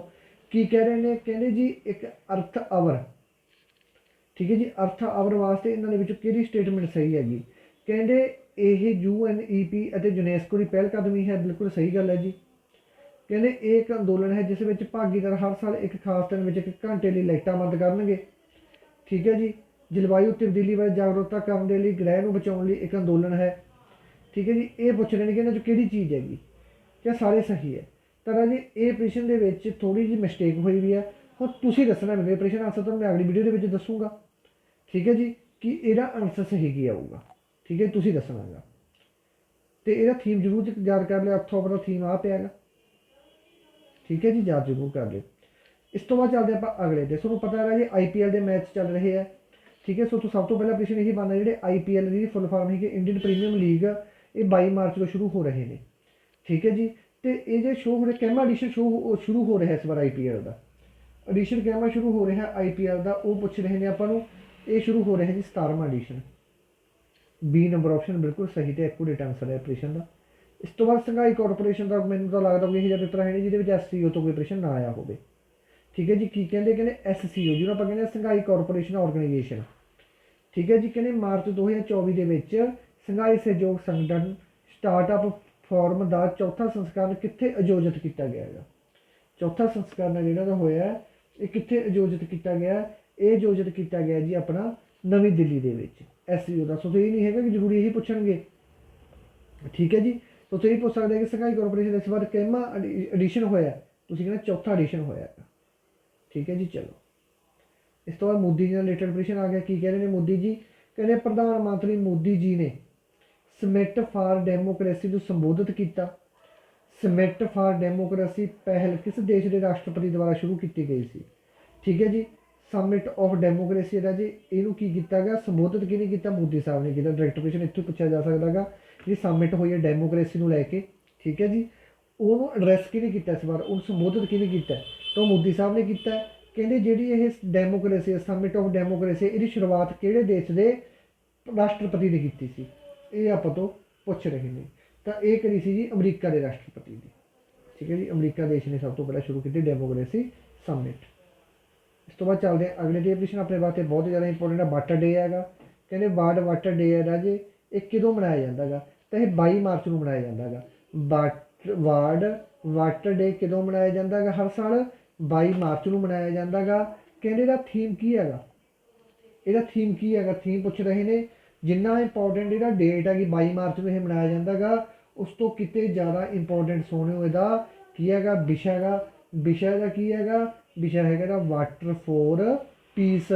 ਕੀ ਕਹਿ ਰਹੇ ਨੇ? ਕਹਿੰਦੇ ਜੀ, ਇੱਕ ਅਰਥ ਆਵਰ ਠੀਕ ਹੈ ਜੀ? ਅਰਥ ਆਵਰ ਵਾਸਤੇ ਇਹਨਾਂ ਦੇ ਵਿੱਚੋਂ ਕਿਹੜੀ ਸਟੇਟਮੈਂਟ ਸਹੀ ਹੈਗੀ? ਕਹਿੰਦੇ ਇਹ ਯੂਐਨਈਪੀ ਅਤੇ ਯੂਨੈਸਕੋ ਦੀ ਪਹਿਲ ਕਦਮੀ ਹੈ। ਬਿਲਕੁਲ ਸਹੀ ਗੱਲ ਹੈ ਜੀ। ਕਹਿੰਦੇ ਇਹ ਇੱਕ ਅੰਦੋਲਨ ਹੈ, ਜਿਸ ਵਿੱਚ ਭਾਗੀਦਾਰ ਹਰ ਸਾਲ ਇੱਕ ਖਾਸ ਦਿਨ ਵਿੱਚ ਇੱਕ ਘੰਟੇ ਲਈ ਲਾਈਟਾਂ ਬੰਦ ਕਰਨਗੇ। ਠੀਕ ਹੈ ਜੀ। ਜਲਵਾਯੂ ਤਬਦੀਲੀ ਬਾਰੇ ਜਾਗਰੂਕਤਾ ਕਰਨ ਦੇ ਲਈ, ਗ੍ਰਹਿ ਨੂੰ ਬਚਾਉਣ ਲਈ ਇੱਕ ਅੰਦੋਲਨ ਹੈ। ਠੀਕ ਹੈ ਜੀ। ਇਹ ਪੁੱਛ ਰਹੇ ਨੇ ਕਿ ਇਹਨਾਂ 'ਚ ਕਿਹੜੀ ਚੀਜ਼ ਹੈਗੀ? ਕਿ ਸਾਰੇ ਸਹੀ ਹੈ? ਤਾਂ ਜੀ ਇਹ ਪ੍ਰਸ਼ਨ ਦੇ ਵਿੱਚ ਥੋੜੀ ਜਿਹੀ ਮਿਸਟੇਕ ਹੋਈ ਵੀ ਹੈ। ਹੁਣ ਤੁਸੀਂ ਦੱਸਣਾ ਮੇਰੇ ਪ੍ਰਸ਼ਨ ਆਨਸਰ ਤੁਹਾਨੂੰ ਮੈਂ ਅਗਲੀ ਵੀਡੀਓ ਦੇ ਵਿੱਚ ਦੱਸੂਗਾ। ਠੀਕ ਹੈ ਜੀ। ਕਿ ਇਹਦਾ ਆਨਸਰ ਸਹੀ ਕੀ ਆਊਗਾ? ਠੀਕ ਹੈ ਤੁਸੀਂ ਦੱਸਣਾਗਾ ਤੇ ਇਹਦਾ ਥੀਮ ਜ਼ਰੂਰ ਯਾਦ ਕਰ ਲਿਓ ਹੱਥੋਂ ਆਪਣਾ ਥੀਮ ਆ ਪਿਆਗਾ ਠੀਕ ਹੈ ਜੀ, ਯਾਦ ਜ਼ਰੂਰ ਕਰ ਲਿਓ। ਇਸ ਤੋਂ ਬਾਅਦ ਚੱਲਦੇ ਆਪਾਂ ਅਗਲੇ ਦੇ ਤੁਹਾਨੂੰ ਪਤਾ ਹੈ ਜੀ ਆਈਪੀਐਲ ਦੇ ਮੈਚ ਚੱਲ ਰਹੇ ਆ। ਠੀਕ ਹੈ, ਸੋ ਤੋਂ ਸਭ ਤੋਂ ਪਹਿਲਾਂ ਪ੍ਰਸ਼ਨ ਇਹੀ ਬਣਨਾ, ਜਿਹੜੇ ਆਈਪੀਐਲ ਦੀ ਫੁੱਲ ਫਾਰਮ ਹੈ ਕਿ ਇੰਡੀਅਨ ਪ੍ਰੀਮੀਅਮ ਲੀਗ ਇਹ 22 ਮਾਰਚ ਤੋਂ ਸ਼ੁਰੂ ਹੋ ਰਹੇ ਨੇ। ਠੀਕ ਹੈ ਜੀ, ਤੇ ਇਹ ਜੇ ਸ਼ੋਅ ਹੋ ਰਿਹਾ ਕੈਮਾ ਐਡੀਸ਼ਨ ਸ਼ੋਅ ਸ਼ੁਰੂ ਹੋ ਰਿਹਾ ਇਸ ਵਾਰ ਆਈਪੀਐਲ ਦਾ। ਐਡੀਸ਼ਨ ਕੈਮਰਾ ਸ਼ੁਰੂ ਹੋ ਰਿਹਾ ਆਈਪੀਐਲ ਦਾ, ਉਹ ਪੁੱਛ ਰਹੇ ਨੇ ਆਪਾਂ ਨੂੰ, ਇਹ ਸ਼ੁਰੂ ਹੋ ਰਿਹਾ ਜੀ 17ਵਾਂ ਐਡੀਸ਼ਨ ਬੀ ਨੰਬਰ ਆਪਸ਼ਨ ਬਿਲਕੁਲ ਸਹੀ ਤੇ ਐਕੂਰੇਟ ਆਨਸਰ ਹੈ ਪ੍ਰਸ਼ਨ ਦਾ। ਇਸ ਤੋਂ ਬਾਅਦ ਸੰਘਾਈ ਕਾਰਪੋਰੇਸ਼ਨ ਦਾ ਮੈਨੂੰ ਤਾਂ ਲੱਗਦਾ ਕੋਈ ਇਹ ਜਿਹਾ ਪੇਪਰ ਹੈ ਨਹੀਂ ਜਿਹਦੇ ਵਿੱਚ ਐਸਸੀਓ ਤੋਂ ਕੋਈ ਪ੍ਰਸ਼ਨ ਨਾ ਆਇਆ ਹੋਵੇ। ਠੀਕ ਹੈ ਜੀ, ਕੀ ਕਹਿੰਦੇ ਕਹਿੰਦੇ ਐਸਸੀਓ ਜਿਹਨੂੰ ਆਪਾਂ ਕਹਿੰਦੇ ਹਾਂ ਸੰਘਾਈ ਕਾਰਪੋਰੇਸ਼ਨ ਆਰਗੇਨਾਈਜੇਸ਼ਨ ਠੀਕ ਹੈ ਜੀ, ਕਹਿੰਦੇ ਮਾਰਚ 2024 ਦੇ ਵਿੱਚ ਸੰਘਾਈ ਸਹਿਯੋਗ ਸੰਗਠਨ ਸਟਾਰਟਅਪ ਫੋਰਮ ਦਾ ਚੌਥਾ ਸੰਸਕਰਨ ਕਿੱਥੇ ਆਯੋਜਿਤ ਕੀਤਾ ਗਿਆ ਹੈਗਾ। ਚੌਥਾ ਸੰਸਕਰਨ ਹੈ ਜਿਹੜਾ ਦਾ ਹੋਇਆ, ਇਹ ਕਿੱਥੇ ਆਯੋਜਿਤ ਕੀਤਾ ਗਿਆ, ਇਹ ਆਯੋਜਿਤ ਕੀਤਾ ਗਿਆ ਜੀ ਆਪਣਾ ਨਵੀਂ ਦਿੱਲੀ ਦੇ ਵਿੱਚ। ਐਸਸੀਓ ਦਾ ਸੋ ਇਹ ਨਹੀਂ ਹੈਗਾ ਕਿ ਜ਼ਰੂਰੀ ਇਹੀ ਪੁੱਛਣਗੇ। ਠੀਕ ਹੈ ਜੀ? ਸੋ ਤੁਸੀਂ ਇਹ ਪੁੱਛ ਸਕਦੇ ਕਿ ਸੰਘਾਈ ਕਾਰਪੋਰੇਸ਼ਨ ਇਸ ਵਾਰ ਕਿੰਨਾ ਐਡੀਸ਼ਨ ਹੋਇਆ ਤੁਸੀਂ ਕਹਿੰਦੇ ਚੌਥਾ ਐਡੀਸ਼ਨ ਹੋਇਆ ਹੈ। ਠੀਕ ਹੈ ਜੀ, ਚਲੋ। ਇਸ ਤੋਂ ਬਾਅਦ ਮੋਦੀ ਜੀ ਨਾਲ ਰਿਲੇਟਡ ਪ੍ਰਸ਼ਨ ਆ ਗਿਆ। ਕੀ ਕਹਿ ਰਹੇ ਨੇ ਮੋਦੀ ਜੀ? ਕਹਿੰਦੇ ਪ੍ਰਧਾਨ ਮੰਤਰੀ ਮੋਦੀ ਜੀ ਨੇ ਸਮਿਟ ਫਾਰ ਡੈਮੋਕ੍ਰੇਸੀ ਨੂੰ ਸੰਬੋਧਿਤ ਕੀਤਾ। ਸਮਿਟ ਫਾਰ ਡੈਮੋਕ੍ਰੇਸੀ ਪਹਿਲ ਕਿਸ ਦੇਸ਼ ਦੇ ਰਾਸ਼ਟਰਪਤੀ ਦੁਆਰਾ ਸ਼ੁਰੂ ਕੀਤੀ ਗਈ ਸੀ? ਠੀਕ ਹੈ ਜੀ? ਸਮਿਟ ਆਫ ਡੈਮੋਕ੍ਰੇਸੀ ਦਾ ਜੀ, ਇਹਨੂੰ ਕੀ ਕੀਤਾ ਗਿਆ ਸੰਬੋਧਿਤ ਕਿਹਨੇ ਕੀਤਾ? ਮੋਦੀ ਸਾਹਿਬ ਨੇ ਕੀਤਾ। ਡਾਇਰੈਕਟ ਕੁਐਸਚਨ ਇੱਥੋਂ ਪੁੱਛਿਆ ਜਾ ਸਕਦਾਗਾ ਜੀ ਸਮਿਟ ਹੋਈ ਹੈ ਡੈਮੋਕ੍ਰੇਸੀ ਨੂੰ ਲੈ ਕੇ। ਠੀਕ ਹੈ ਜੀ? ਉਹਨੂੰ ਐਡਰੈਸ ਕਿਹਨੇ ਕੀਤਾ ਇਸ ਵਾਰ? ਉਹਨੂੰ ਸੰਬੋਧਿਤ ਕਿਹਨੇ ਕੀਤਾ? ਤਾਂ ਉਹ ਮੋਦੀ ਸਾਹਿਬ ਨੇ ਕੀਤਾ। ਕਹਿੰਦੇ ਜਿਹੜੀ ਇਹ ਡੈਮੋਕ੍ਰੇਸੀ ਸਮਿਟ ਆਫ ਡੈਮੋਕ੍ਰੇਸੀ ਇਹਦੀ ਸ਼ੁਰੂਆਤ ਕਿਹੜੇ ਦੇਸ਼ ਦੇ ਰਾਸ਼ਟਰਪਤੀ ਨੇ ਕੀਤੀ ਸੀ? ਇਹ ਆਪਾਂ ਤੋਂ ਪੁੱਛ ਰਹੇ ਨੇ। ਤਾਂ ਇਹ ਕਰੀ ਸੀ ਜੀ? ਅਮਰੀਕਾ ਦੇ ਰਾਸ਼ਟਰਪਤੀ ਦੀ। ਠੀਕ ਹੈ ਜੀ? ਅਮਰੀਕਾ ਦੇਸ਼ ਨੇ ਸਭ ਤੋਂ ਪਹਿਲਾਂ ਸ਼ੁਰੂ ਕੀਤੀ ਡੈਮੋਕ੍ਰੇਸੀ ਸਮਿਟ ਇਸ ਤੋਂ ਬਾਅਦ ਚੱਲਦੇ ਹਾਂ ਅਗਲੇ ਡੇ ਪ੍ਰਸ਼ਨ ਆਪਣੇ ਵਾਸਤੇ ਬਹੁਤ ਜ਼ਿਆਦਾ ਇੰਪੋਰਟੈਂਟ ਹੈ ਵਾਟਰ ਡੇ ਹੈਗਾ। ਕਹਿੰਦੇ ਵਰਲਡ ਵਾਟਰ ਡੇ ਹੈ ਰਾਜੇ ਇਹ ਕਿਦੋਂ ਮਨਾਇਆ ਜਾਂਦਾ ਹੈਗਾ? ਤਾਂ ਇਹ 22 ਮਾਰਚ ਨੂੰ ਮਨਾਇਆ ਜਾਂਦਾ ਹੈਗਾ। ਵਰਲਡ ਵਾਟਰ ਡੇ ਕਦੋਂ ਮਨਾਇਆ ਜਾਂਦਾ ਹੈਗਾ ਹਰ ਸਾਲ? 22 ਮਾਰਚ ਨੂੰ ਮਨਾਇਆ ਜਾਂਦਾ ਹੈਗਾ। ਕਹਿੰਦੇ ਦਾ ਥੀਮ ਕੀ ਹੈਗਾ? ਇਹਦਾ ਥੀਮ ਕੀ ਹੈਗਾ? ਥੀਮ ਪੁੱਛ ਰਹੇ ਨੇ। ਜਿੰਨਾ ਇੰਪੋਰਟੈਂਟ ਇਹਦਾ ਡੇਟ ਹੈ ਕਿ 22 ਮਾਰਚ ਨੂੰ ਇਹ ਮਨਾਇਆ ਜਾਂਦਾ ਹੈਗਾ, ਉਸ ਤੋਂ ਕਿਤੇ ਜ਼ਿਆਦਾ ਇੰਪੋਰਟੈਂਟ ਸੋਹਣਿਓ ਇਹਦਾ ਕੀ ਹੈਗਾ? ਵਿਸ਼ਾ ਹੈਗਾ। ਵਿਸ਼ਾ ਦਾ ਕੀ ਹੈਗਾ? ਵਿਸ਼ਾ ਹੈਗਾ ਦਾ water for peace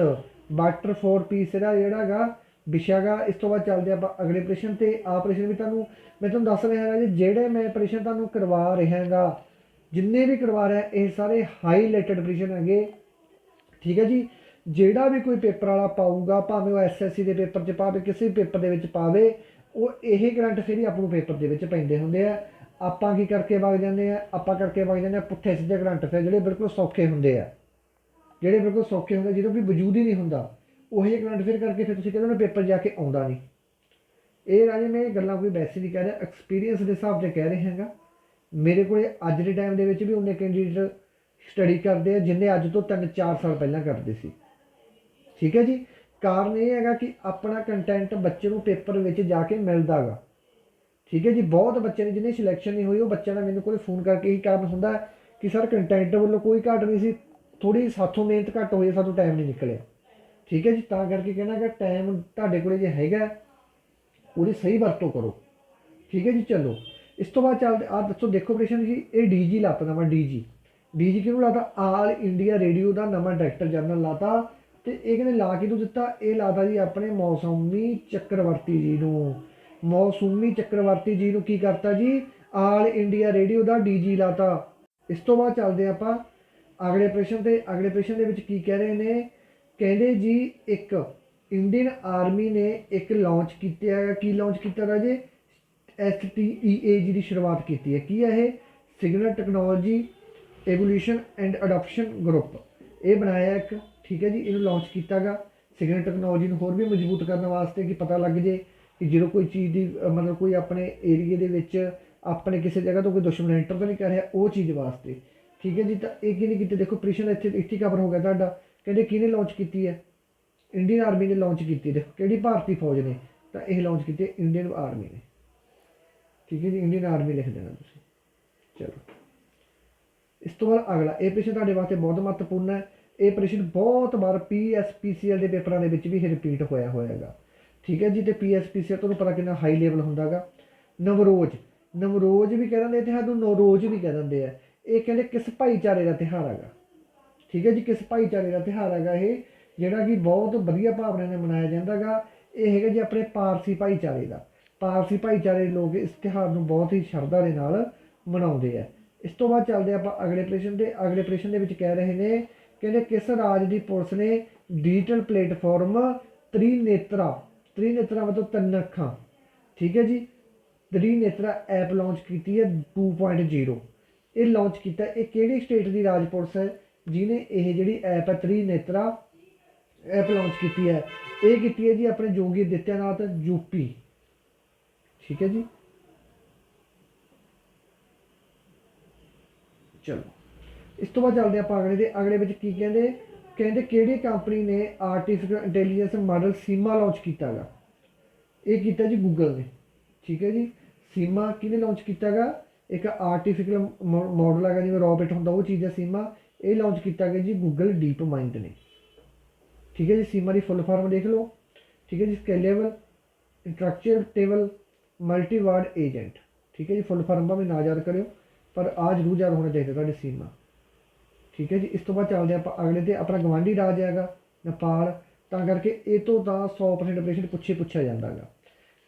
water for peace ਇਹਦਾ ਜਿਹੜਾ ਹੈਗਾ, ਵਿਸ਼ਾ ਹੈਗਾ, ਇਸ ਤੋਂ ਬਾਅਦ ਚੱਲਦੇ ਆਪਾਂ ਅਗਲੇ ਪ੍ਰਸ਼ਨ ਤੇ। ਆ ਪ੍ਰਸ਼ਨ ਵੀ ਤੁਹਾਨੂੰ ਮੈਂ ਤੁਹਾਨੂੰ ਦੱਸ ਰਿਹਾ ਹੈਗਾ ਜੀ, ਜਿਹੜੇ ਮੈਂ ਪ੍ਰਸ਼ਨ ਤੁਹਾਨੂੰ ਕਰਵਾ ਰਿਹਾ ਹੈਗਾ, ਜਿੰਨੇ ਵੀ ਕਰਵਾ ਰਿਹਾ, ਇਹ ਸਾਰੇ ਹਾਈਲਾਈਟਡ ਪ੍ਰਸ਼ਨ ਹੈਗੇ। ਠੀਕ ਹੈ ਜੀ? ਜਿਹੜਾ ਵੀ ਕੋਈ ਪੇਪਰ ਵਾਲਾ ਪਾਊਗਾ, ਭਾਵੇਂ ਉਹ ਐਸਐਸਸੀ ਦੇ ਪੇਪਰ 'ਚ ਪਾਵੇ, ਕਿਸੇ ਵੀ ਪੇਪਰ ਦੇ ਵਿੱਚ ਪਾਵੇ, ਉਹ ਇਹ ਕਰੰਟ ਫਿਰ ਹੀ ਆਪ ਨੂੰ ਪੇਪਰ ਦੇ ਵਿੱਚ ਪੈਂਦੇ ਹੁੰਦੇ ਆ। ਆਪਾਂ ਕੀ ਕਰਕੇ ਵਗ ਜਾਂਦੇ ਆ? ਆਪਾਂ ਕਰਕੇ ਵਗ ਜਾਂਦੇ ਆ ਪੁੱਠੇ ਸਿੱਧੇ ਗਰੰਟ ਫਿਰ ਜਿਹੜੇ ਬਿਲਕੁਲ ਸੌਖੇ ਹੁੰਦੇ ਆ। ਜਿਹੜੇ ਬਿਲਕੁਲ ਸੌਖੇ ਹੁੰਦੇ, ਜਿਹਦਾ ਕੋਈ ਵਜੂਦ ਹੀ ਨਹੀਂ ਹੁੰਦਾ। ਉਹੀ ਜਿਹੇ ਗਰੰਟ ਫਿਰ ਕਰਕੇ ਫਿਰ ਤੁਸੀਂ ਕਹਿੰਦੇ ਹੋ ਪੇਪਰ ਜਾ ਕੇ ਆਉਂਦਾ ਨਹੀਂ। ਇਹ ਰਾਜੇ ਮੈਂ ਗੱਲਾਂ ਕੋਈ ਵੈਸੇ ਨਹੀਂ ਕਹਿ ਰਿਹਾ ਐਕਸਪੀਰੀਅੰਸ ਦੇ ਹਿਸਾਬ 'ਤੇ ਕਹਿ ਰਿਹਾ ਹੈਗਾ। ਮੇਰੇ ਕੋਲੇ ਅੱਜ ਦੇ ਟਾਈਮ ਦੇ ਵਿੱਚ ਵੀ ਉਹਨੇ ਕੈਂਡੀਡੇਟ ਸਟੱਡੀ ਕਰਦੇ ਆ, ਜਿੰਨੇ ਅੱਜ ਤੋਂ 3-4 ਸਾਲ ਪਹਿਲਾਂ ਕਰਦੇ ਸੀ। ਠੀਕ ਹੈ ਜੀ? ਕਾਰਨ ਇਹ ਹੈਗਾ ਕਿ ਆਪਣਾ ਕੰਟੈਂਟ ਬੱਚੇ ਨੂੰ ਪੇਪਰ ਵਿੱਚ ਜਾ ਕੇ ਮਿਲਦਾਗਾ ਠੀਕ ਹੈ ਜੀ, ਬਹੁਤ ਬੱਚੇ ਨੇ ਜਿਹਨੇ ਸਿਲੈਕਸ਼ਨ ਨਹੀਂ ਹੋਈ, ਉਹ ਬੱਚਿਆਂ ਦਾ ਮੈਨੂੰ ਕੋਲੇ ਫੋਨ ਕਰਕੇ ਹੀ ਕਾਰਨ ਹੁੰਦਾ ਕਿ ਸਰ ਕੰਟੈਂਟ ਵੱਲੋਂ ਕੋਈ ਘਾਟ ਨਹੀਂ ਸੀ ਥੋੜੀ ਸਾਥੋਂ ਮਿਹਨਤ ਘੱਟ ਹੋਈ ਸਾਨੂੰ ਟਾਈਮ ਨਹੀਂ ਨਿਕਲਿਆ। ਠੀਕ ਹੈ ਜੀ, ਤਾਂ ਕਰਕੇ ਕਹਿਣਾ ਕਿ ਟਾਈਮ ਤੁਹਾਡੇ ਕੋਲੇ ਜੇ ਹੈਗਾ, ਉਹਦੀ ਸਹੀ ਵਰਤੋਂ ਕਰੋ। ਠੀਕ ਹੈ ਜੀ, ਚਲੋ। ਇਸ ਤੋਂ ਬਾਅਦ ਚੱਲਦੇ ਆ ਦੱਸੋ, ਦੇਖੋ ਪ੍ਰਸ਼ਨ ਜੀ, ਇਹ ਡੀਜੀ ਲਾਤਾ ਨਵਾਂ ਡੀਜੀ ਡੀਜੀ ਕਿਹਨੂੰ ਲਾਤਾ? ਆਲ ਇੰਡੀਆ ਰੇਡੀਓ ਦਾ ਨਵਾਂ ਡਾਇਰੈਕਟਰ ਜਨਰਲ ਲਾਤਾ। ਤੇ ਇਹ ਕਹਿੰਦੇ, ਲਾ ਕੇ ਤੂੰ ਦਿੱਤਾ? ਇਹ ਲਾਤਾ ਜੀ ਆਪਣੇ ਮੌਸਮੀ ਚੱਕਰਵਰਤੀ ਜੀ ਨੂੰ। ਮੌਸੂਮੀ ਚੱਕਰਵਰਤੀ ਜੀ ਨੂੰ ਕੀ ਕਰਤਾ ਜੀ? ਆਲ ਇੰਡੀਆ ਰੇਡੀਓ ਦਾ ਡੀਜੀ ਲਾਤਾ। ਇਸ ਤੋਂ ਬਾਅਦ ਚੱਲਦੇ ਆਪਾਂ ਅਗਲੇ ਪ੍ਰਸ਼ਨ ਤੇ। ਅਗਲੇ ਪ੍ਰਸ਼ਨ ਦੇ ਵਿੱਚ ਕੀ ਕਹਿ ਰਹੇ ਨੇ? ਕਹਿੰਦੇ ਜੀ, ਇੱਕ ਇੰਡੀਅਨ ਆਰਮੀ ਨੇ ਇੱਕ ਲਾਂਚ ਕੀਤਾ ਹੈ ਕੀ ਲਾਂਚ ਕੀਤਾ ਰਾਜੇ STEA ਜੀ ਦੀ ਸ਼ੁਰੂਆਤ ਕੀਤੀ ਹੈ। ਕੀ ਹੈ ਇਹ? Signal technology evolution and adoption group. ਇਹ ਬਣਾਇਆ ਇੱਕ। ਠੀਕ ਹੈ ਜੀ, ਇਹਨੂੰ ਲਾਂਚ ਕੀਤਾਗਾ ਸਿਗਨਲ ਟੈਕਨੋਲੋਜੀ ਨੂੰ ਹੋਰ ਵੀ ਮਜ਼ਬੂਤ ਕਰਨ ਵਾਸਤੇ ਕਿ ਪਤਾ ਲੱਗ ਜੇ। ਕਿ ਜਦੋਂ ਕੋਈ ਚੀਜ਼ ਦੀ ਮਤਲਬ ਕੋਈ ਆਪਣੇ ਏਰੀਏ ਦੇ ਵਿੱਚ ਆਪਣੇ ਕਿਸੇ ਜਗ੍ਹਾ ਤੋਂ ਕੋਈ ਦੁਸ਼ਮਣ ਐਂਟਰ ਤਾਂ ਨਹੀਂ ਕਰ ਰਿਹਾ, ਉਹ ਚੀਜ਼ ਵਾਸਤੇ। ਠੀਕ ਹੈ ਜੀ? ਤਾਂ ਇਹ ਕਿਹਨੇ ਕੀਤੀ? ਦੇਖੋ ਪ੍ਰੀਸ਼ਨ ਇੱਥੇ ਇੱਥੇ ਕਵਰ ਹੋ ਗਿਆ ਤੁਹਾਡਾ। ਕਹਿੰਦੇ ਕਿਹਨੇ ਲਾਂਚ ਕੀਤੀ ਹੈ? ਇੰਡੀਅਨ ਆਰਮੀ ਨੇ ਲਾਂਚ ਕੀਤੀ। ਦੇਖੋ, ਕਿਹੜੀ ਭਾਰਤੀ ਫੌਜ ਨੇ? ਤਾਂ ਇਹ ਲਾਂਚ ਕੀਤੀ ਇੰਡੀਅਨ ਆਰਮੀ ਨੇ। ਠੀਕ ਹੈ ਜੀ? ਇੰਡੀਅਨ ਆਰਮੀ ਲਿਖ ਦੇਣਾ ਤੁਸੀਂ। ਚਲੋ। ਇਸ ਤੋਂ ਬਾਅਦ ਅਗਲਾ, ਇਹ ਪ੍ਰਸ਼ਨ ਤੁਹਾਡੇ ਵਾਸਤੇ ਬਹੁਤ ਮਹੱਤਵਪੂਰਨ ਹੈ। ਇਹ ਪ੍ਰਸ਼ਨ ਬਹੁਤ ਵਾਰ ਪੀਐਸਪੀਸੀਐਲ ਦੇ ਪੇਪਰਾਂ ਦੇ ਵਿੱਚ ਵੀ ਇਹ ਰਿਪੀਟ ਹੋਇਆ ਹੋਇਆ ਹੈਗਾ। ਠੀਕ ਹੈ ਜੀ, ਤੇ ਪੀਐਸਪੀਸੀਐਲ ਤੁਹਾਨੂੰ ਪਤਾ ਕਿੰਨਾ ਹਾਈ ਲੈਵਲ ਹੁੰਦਾਗਾ। ਨਵਰੋਜ਼ ਨਵਰੋਜ਼ ਵੀ ਕਹਿ ਦਿੰਦੇ ਤੇ ਸਾਨੂੰ ਨਵਰੋਜ਼ ਵੀ ਕਹਿ ਦਿੰਦੇ ਆ। ਇਹ ਕਹਿੰਦੇ ਕਿਸ ਭਾਈਚਾਰੇ ਦਾ ਤਿਉਹਾਰ ਹੈਗਾ। ਠੀਕ ਹੈ ਜੀ, ਕਿਸ ਭਾਈਚਾਰੇ ਦਾ ਤਿਉਹਾਰ ਹੈਗਾ ਇਹ, ਜਿਹੜਾ ਕਿ ਬਹੁਤ ਵਧੀਆ ਭਾਵਨਾ ਨਾਲ ਮਨਾਇਆ ਜਾਂਦਾਗਾ। ਇਹ ਹੈਗਾ ਜੀ ਆਪਣੇ ਪਾਰਸੀ ਭਾਈਚਾਰੇ ਦਾ। ਪਾਰਸੀ ਭਾਈਚਾਰੇ ਲੋਕ ਇਸ ਤਿਉਹਾਰ ਨੂੰ ਬਹੁਤ ਹੀ ਸ਼ਰਧਾ ਦੇ ਨਾਲ ਮਨਾਉਂਦੇ ਆ। ਇਸ ਤੋਂ ਬਾਅਦ ਚੱਲਦੇ ਆਪਾਂ ਅਗਲੇ ਪ੍ਰਸ਼ਨ 'ਤੇ ਅਗਲੇ ਪ੍ਰਸ਼ਨ ਦੇ ਵਿੱਚ ਕਹਿ ਰਹੇ ਨੇ, ਕਹਿੰਦੇ ਕਿਸ ਰਾਜ ਦੀ ਪੁਲਿਸ ਨੇ ਡਿਜੀਟਲ ਪਲੇਟਫਾਰਮ ਤ੍ਰਿਨੇਤਰਾ ਤ੍ਰਿਨੇਤਰਾ ਮਤਲਬ ਤਿੰਨ ਅੱਖਾਂ। ਠੀਕ ਹੈ ਜੀ? ਤ੍ਰਿਨੇਤਰਾ ਐਪ ਲਾਂਚ ਕੀਤੀ ਹੈ 2.0 ਇਹ ਲਾਂਚ ਕੀਤਾ ਇਹ ਕਿਹੜੀ ਸਟੇਟ ਦੀ ਰਾਜ ਪੁਲਿਸ ਹੈ? ਜਿਨੇ ਇਹ ਜਿਹੜੀ ਐਪ ਹੈ ਤ੍ਰਿਨੇਤਰਾ ਐਪ ਲਾਂਚ ਕੀਤੀ ਹੈ। ਇਹ ਕੀਤੀ ਹੈ ਜੀ ਆਪਣੇ ਜੋਗੀ ਆਦਿੱਤਿਆਨਾਥ ਯੂਪੀ ਠੀਕ ਹੈ ਜੀ? ਚਲੋ। ਇਸ ਤੋਂ ਬਾਅਦ ਚੱਲਦੇ ਆਪਾਂ ਅਗਲੇ ਦੇ। ਅਗਲੇ ਵਿੱਚ ਕੀ ਕਹਿੰਦੇ? ਕਹਿੰਦੇ ਕਿਹੜੀ ਕੰਪਨੀ ਨੇ artificial intelligence model SIMA launch ਕੀਤਾਗਾ? ਇਹ ਕੀਤਾ ਜੀ ਗੂਗਲ ਨੇ। ਠੀਕ ਹੈ ਜੀ? ਸੀਮਾ ਕਿਹਨੇ ਲਾਂਚ ਕੀਤਾਗਾ? ਇੱਕ ਆਰਟੀਫੀਸ਼ੀਅਲ ਮਾਡਲ ਹੈਗਾ ਜਿਵੇਂ ਰੋਬਟ ਹੁੰਦਾ, ਉਹ ਚੀਜ਼ ਹੈ ਸੀਮਾ। ਇਹ ਲਾਂਚ ਕੀਤਾ ਗਿਆ ਜੀ ਗੂਗਲ ਡੀਪ ਮਾਈਂਡ ਨੇ। ਠੀਕ ਹੈ ਜੀ? ਸੀਮਾ ਦੀ ਫੁੱਲ ਫਾਰਮ ਦੇਖ ਲਓ। ਠੀਕ ਹੈ ਜੀ? ਸਕੇਲੇਬਲ ਇੰਟਰੈਕਟੇਬਲ ਟੇਬਲ ਮਲਟੀਵਰਡ ਏਜੰਟ ਠੀਕ ਹੈ ਜੀ? ਫੁੱਲ ਫਾਰਮ ਭਾਵੇਂ ਨਾ ਯਾਦ ਕਰਿਓ। ਪਰ ਆ ਜ਼ਰੂਰ ਯਾਦ ਹੋਣਾ ਚਾਹੀਦਾ ਤੁਹਾਡੇ ਸੀਮਾ। ਠੀਕ ਹੈ ਜੀ, ਇਸ ਤੋਂ ਬਾਅਦ ਚੱਲਦੇ ਆਪਾਂ ਅਗਲੇ ਤੇ, ਆਪਣਾ ਗਵਾਂਢੀ ਰਾਜ ਹੈਗਾ, ਨੇਪਾਲ, ਤਾਂ ਕਰਕੇ ਇਹ ਤੋਂ ਤਾਂ 100% ਪ੍ਰਸ਼ਨ ਪੁੱਛੇ ਪੁੱਛਿਆ ਜਾਂਦਾ ਹੈਗਾ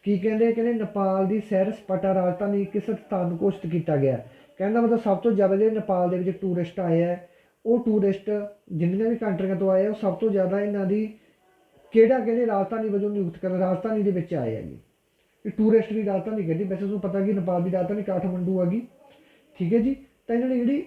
ਕੀ ਕਹਿੰਦੇ ਕਹਿੰਦੇ ਨੇਪਾਲ ਦੀ ਸੈਰ ਸਪਾਟਾ ਰਾਜਧਾਨੀ ਕਿਸ ਸਥਾਨ ਨੂੰ ਘੋਸ਼ਿਤ ਕੀਤਾ ਗਿਆ ਕਹਿੰਦਾ ਮਤਲਬ ਸਭ ਤੋਂ ਜ਼ਿਆਦਾ ਜਿਹੜੇ ਨੇਪਾਲ ਦੇ ਵਿੱਚ ਟੂਰਿਸਟ ਆਏ ਆ ਉਹ ਟੂਰਿਸਟ ਜਿੰਨੀਆਂ ਵੀ ਕੰਟਰੀਆਂ ਤੋਂ ਆਏ ਆ ਉਹ ਸਭ ਤੋਂ ਜ਼ਿਆਦਾ ਇਹਨਾਂ ਦੀ ਕਿਹੜਾ ਕਹਿੰਦੇ ਰਾਜਧਾਨੀ ਵਜੋਂ ਨਿਯੁਕਤ ਕਰਨ, ਰਾਜਧਾਨੀ ਦੇ ਵਿੱਚ ਆਏ ਹੈਗੇ। ਇਹ ਟੂਰਿਸਟ ਦੀ ਰਾਜਧਾਨੀ ਕਹਿੰਦੀ, ਵੈਸੇ ਤੁਹਾਨੂੰ ਪਤਾ ਕਿ ਨੇਪਾਲ ਦੀ ਰਾਜਧਾਨੀ ਕਾਠਮੰਡੂ ਹੈਗੀ। ਠੀਕ ਹੈ ਜੀ, ਤਾਂ ਇਹਨਾਂ ਨੇ ਜਿਹੜੀ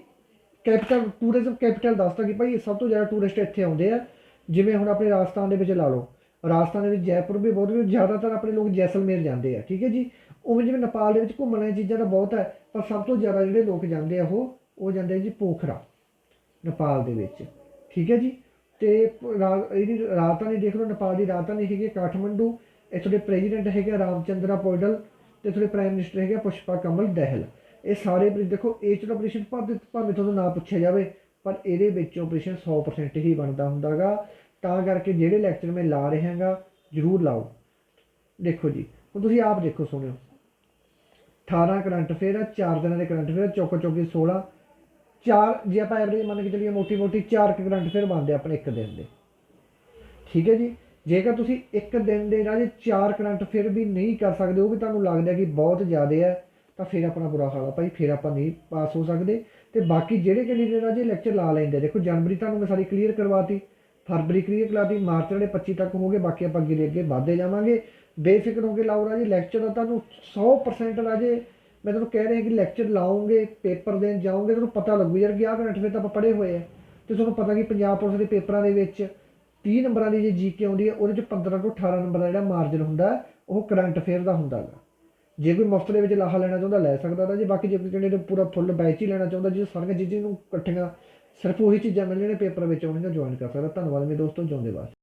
ਕੈਪੀਟਲ ਟੂਰਿਜ਼ਮ ਕੈਪੀਟਲ ਦੱਸਦਾ ਕਿ ਭਾਈ ਸਭ ਤੋਂ ਜ਼ਿਆਦਾ ਟੂਰਿਸਟ ਇੱਥੇ ਆਉਂਦੇ ਆ। ਜਿਵੇਂ ਹੁਣ ਆਪਣੇ ਰਾਜਸਥਾਨ ਦੇ ਵਿੱਚ ਲਾ ਲਓ। ਰਾਜਸਥਾਨ ਦੇ ਵਿੱਚ ਜੈਪੁਰ ਵੀ ਬਹੁਤ ਵੀ ਜ਼ਿਆਦਾਤਰ ਆਪਣੇ ਲੋਕ ਜੈਸਲਮੇਰ ਜਾਂਦੇ ਆ, ਠੀਕ ਹੈ ਜੀ? ਉਵੇਂ ਜਿਵੇਂ ਨੇਪਾਲ ਦੇ ਵਿੱਚ ਘੁੰਮਣ ਵਾਲੀਆਂ ਚੀਜ਼ਾਂ ਤਾਂ ਬਹੁਤ ਹੈ, ਪਰ ਸਭ ਤੋਂ ਜ਼ਿਆਦਾ ਜਿਹੜੇ ਲੋਕ ਜਾਂਦੇ ਆ ਉਹ ਉਹ ਜਾਂਦੇ ਆ ਜੀ ਪੋਖਰਾ, ਨੇਪਾਲ ਦੇ ਵਿੱਚ, ਠੀਕ ਹੈ ਜੀ? ਤੇ ਇਹਦੀ ਰਾਜਧਾਨੀ ਦੇਖ ਲਓ, ਨੇਪਾਲ ਦੀ ਰਾਜਧਾਨੀ ਹੈਗੀ ਹੈ ਕਾਠਮੰਡੂ, ਇੱਥੋਂ ਦੇ ਪ੍ਰੈਜ਼ੀਡੈਂਟ ਹੈਗੇ ਆ ਰਾਮਚੰਦਰਾ ਪੋਇਡਲ ਤੇ ਇੱਥੋਂ ਦੇ ਪ੍ਰਾਈਮ ਮਿਨਿਸਟਰ ਹੈਗੇ ਆ ਪੁਸ਼ਪਾ ਕਮਲ ਦਹਿਲ। ਇਹ ਸਾਰੇ ਆਪਰੇਸ਼ਨ ਦੇਖੋ, ਇਹ ਚਲੋ ਆਪਰੇਸ਼ਨ ਭਾਵੇਂ ਭਾਵੇਂ ਤੁਹਾਨੂੰ ਨਾ ਪੁੱਛਿਆ ਜਾਵੇ, ਪਰ ਇਹਦੇ ਵਿੱਚ ਆਪਰੇਸ਼ਨ 100% ਹੀ ਬਣਦਾ ਹੁੰਦਾਗਾ। ਤਾਂ ਕਰਕੇ ਜਿਹੜੇ ਲੈਕਚਰ ਮੈਂ ਲਾ ਰਿਹਾ ਹਾਂਗਾ, ਜਰੂਰ ਲਾਓ। ਦੇਖੋ ਜੀ, ਹੁਣ ਤੁਸੀਂ ਆਪ ਦੇਖੋ, ਸੁਣਿਓ। 18 ਕਰੰਟ ਫੇਰ ਆ 4 ਦਿਨਾਂ ਦੇ ਕਰੰਟ ਫੇਰ ਚੌਕੋ ਚੌਕੀ 16 ਚਾਰ, ਜੇ ਆਪਾਂ ਐਵਰੇਜ ਮੰਨ ਕੇ ਚੱਲੀਏ ਮੋਟੀ ਮੋਟੀ 4 ਕਰੰਟ ਫੇਰ ਬਣਦੇ ਆਪਣੇ ਇੱਕ ਦਿਨ ਦੇ। ਠੀਕ ਹੈ ਜੀ? ਜੇਕਰ ਤੁਸੀਂ ਇੱਕ ਦਿਨ ਦੇ ਰਾਜੇ 4 ਕਰੰਟ ਫੇਰ ਵੀ ਨਹੀਂ ਕਰ ਸਕਦੇ, ਉਹ ਵੀ ਤੁਹਾਨੂੰ ਲੱਗਦਾ ਕਿ ਬਹੁਤ ਜ਼ਿਆਦਾ ਹੈ ਤਾਂ ਫਿਰ ਆਪਣਾ ਬੁਰਾ ਹਾਲ ਆ ਭਾਈ, ਫਿਰ ਆਪਾਂ ਨਹੀਂ ਪਾਸ ਹੋ ਸਕਦੇ। ਤੇ ਬਾਕੀ ਜਿਹੜੇ ਕੈਂਡੀਡੇਟ ਆ, ਜੇ ਲੈਕਚਰ ਲਾ ਲੈਂਦੇ ਦੇਖੋ, ਜਨਵਰੀ ਤੁਹਾਨੂੰ ਮੈਂ ਸਾਰੀ ਕਲੀਅਰ ਕਰਵਾਤੀ, ਫਰਵਰੀ ਕਲੀਅਰ ਕਰਵਾਤੀ ਮਾਰਚ ਵਾਲੇ 25 ਤੱਕ ਹੋਗੇ ਬਾਕੀ ਆਪਾਂ ਅੱਗੇ ਦੇ ਅੱਗੇ ਵਧਦੇ ਜਾਵਾਂਗੇ। ਬੇਫਿਕਰ ਹੋ ਕੇ ਲਾਓ ਰਾਜੇ ਲੈਕਚਰ ਦਾ ਤੁਹਾਨੂੰ 100% ਰਾਜੇ, ਮੈਂ ਤੁਹਾਨੂੰ ਕਹਿ ਰਿਹਾ ਕਿ ਲੈਕਚਰ ਲਾਉਂਗੇ ਪੇਪਰ ਦੇਣ ਜਾਓਗੇ, ਤੁਹਾਨੂੰ ਪਤਾ ਲੱਗੂ ਯਾਰ ਕਿ ਆਹ ਕਰੰਟ ਫਿਰ ਤਾਂ ਆਪਾਂ ਪੜ੍ਹੇ ਹੋਏ ਆ। ਤੇ ਤੁਹਾਨੂੰ ਪਤਾ ਕਿ ਪੰਜਾਬ ਪੁਲਿਸ ਦੇ ਪੇਪਰਾਂ ਦੇ ਵਿੱਚ 30 ਨੰਬਰਾਂ ਦੀ ਜੇ ਜੀਕੇ ਆਉਂਦੀ ਹੈ ਉਹਦੇ ਚ 15 ਤੋਂ 18 ਨੰਬਰ ਦਾ ਜਿਹੜਾ ਮਾਰਜਨ ਹੁੰਦਾ, ਉਹ ਕਰੰਟ ਅਫੇਅਰ ਦਾ ਹੁੰਦਾ ਹੈਗਾ ਜੇ ਕੋਈ ਮੁਫਤ ਦੇ ਵਿੱਚ ਲਾਹਾ ਲੈਣਾ ਚਾਹੁੰਦਾ ਲੈ ਸਕਦਾ ਤਾਂ ਜੀ, ਬਾਕੀ ਜੇ ਕੋਈ ਕੈਂਡੀਡੇਟ ਪੂਰਾ ਫੁੱਲ ਬੈਚ ਹੀ ਲੈਣਾ ਚਾਹੁੰਦਾ, ਜੀ ਸਾਰੀਆਂ ਚੀਜ਼ਾਂ ਨੂੰ ਇਕੱਠੀਆਂ, ਸਿਰਫ ਉਹੀ ਚੀਜ਼ਾਂ ਮਿਲਣੀਆਂ ਨੇ, ਪੇਪਰ ਵਿੱਚ ਆਉਣਗੀਆਂ ਜੁਆਇਨ ਕਰ ਸਕਦਾ। ਧੰਨਵਾਦ ਮੇਰੇ ਦੋਸਤੋ, ਜਿਉਂਦੇ ਵਾਸਤੇ